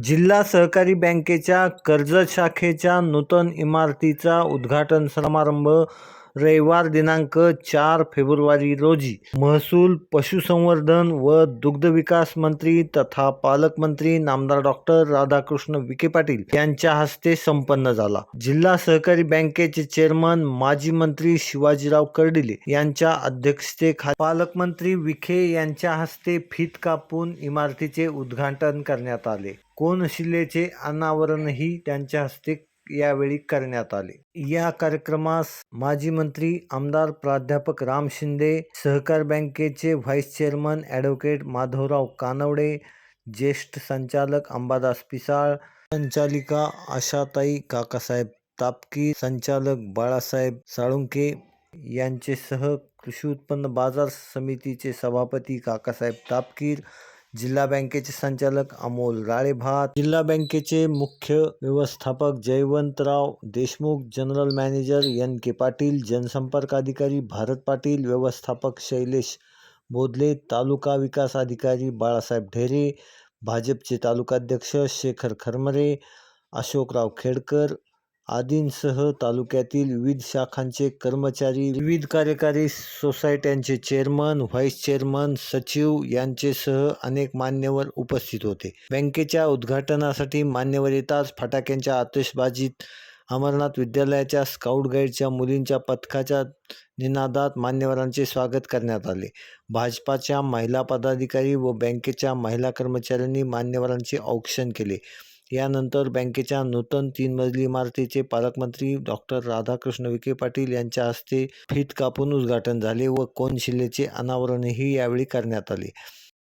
जिल्हा सहकारी बँकेच्या कर्जत शाखेच्या नूतन इमारतीचा उद्घाटन समारंभ रविवार दिनांक चार फेब्रुवारी रोजी महसूल पशुसंवर्धन व दुग्धविकास मंत्री तथा पालकमंत्री नामदार डॉक्टर राधाकृष्ण विखे पाटील यांच्या हस्ते संपन्न झाला. जिल्हा सहकारी बँकेचे चेअरमन माजी मंत्री शिवाजीराव कर्डिले यांच्या अध्यक्षतेखाली पालकमंत्री विखे यांच्या हस्ते फीत कापून इमारतीचे उद्घाटन करण्यात आले. कोनशिलेचे अनावरणही त्यांच्या हस्ते यावेळी करण्यात आले. या कार्यक्रमास माजी मंत्री आमदार प्राध्यापक राम शिंदे सहकार बँकेचे vice chairman advocate Madhavrao Kanwade ज्येष्ठ संचालक अंबादास पिसाळ संचालिका आशाताई काकासाहेब तापकीर संचालक बाळासाहेब साळुंके यांचे सह कृषी उत्पन्न बाजार समितीचे सभापती काकासाहेब तापकीर जिल्हा बँकेचे संचालक अमोल राळेभात जिल्हा बँकेचे मुख्य व्यवस्थापक Jaywantrao Deshmukh general manager N K Patil जनसंपर्क अधिकारी भारत पाटील व्यवस्थापक शैलेश बोधले तालुका विकास अधिकारी बाळासाहेब ढेरे भाजपचे तालुकाध्यक्ष शेखर खरमरे अशोकराव खेडकर आदींसह तालुक्यातील विविध शाखांचे कर्मचारी विविध कार्यकारी सोसायट्यांचे चेअरमन व्हाईस चेअरमन सचिव यांचेसह अनेक मान्यवर उपस्थित होते. बँकेच्या उद्घाटनासाठी मान्यवर येताच फटाक्यांच्या आतिषबाजीत अमरनाथ विद्यालयाच्या स्काउट गाईडच्या मुलींच्या पथकाच्या निनादात मान्यवरांचे स्वागत करण्यात आले. भाजपाच्या महिला पदाधिकारी व बँकेच्या महिला कर्मचाऱ्यांनी मान्यवरांचे औक्षण केले. यानंतर बँकेच्या नूतन तीन मजली इमारतीचे पालकमंत्री डॉक्टर राधाकृष्ण विखे पाटील यांच्या हस्ते फीत कापून उद्घाटन झाले व कोनशिलेचे अनावरणही यावेळी करण्यात आले.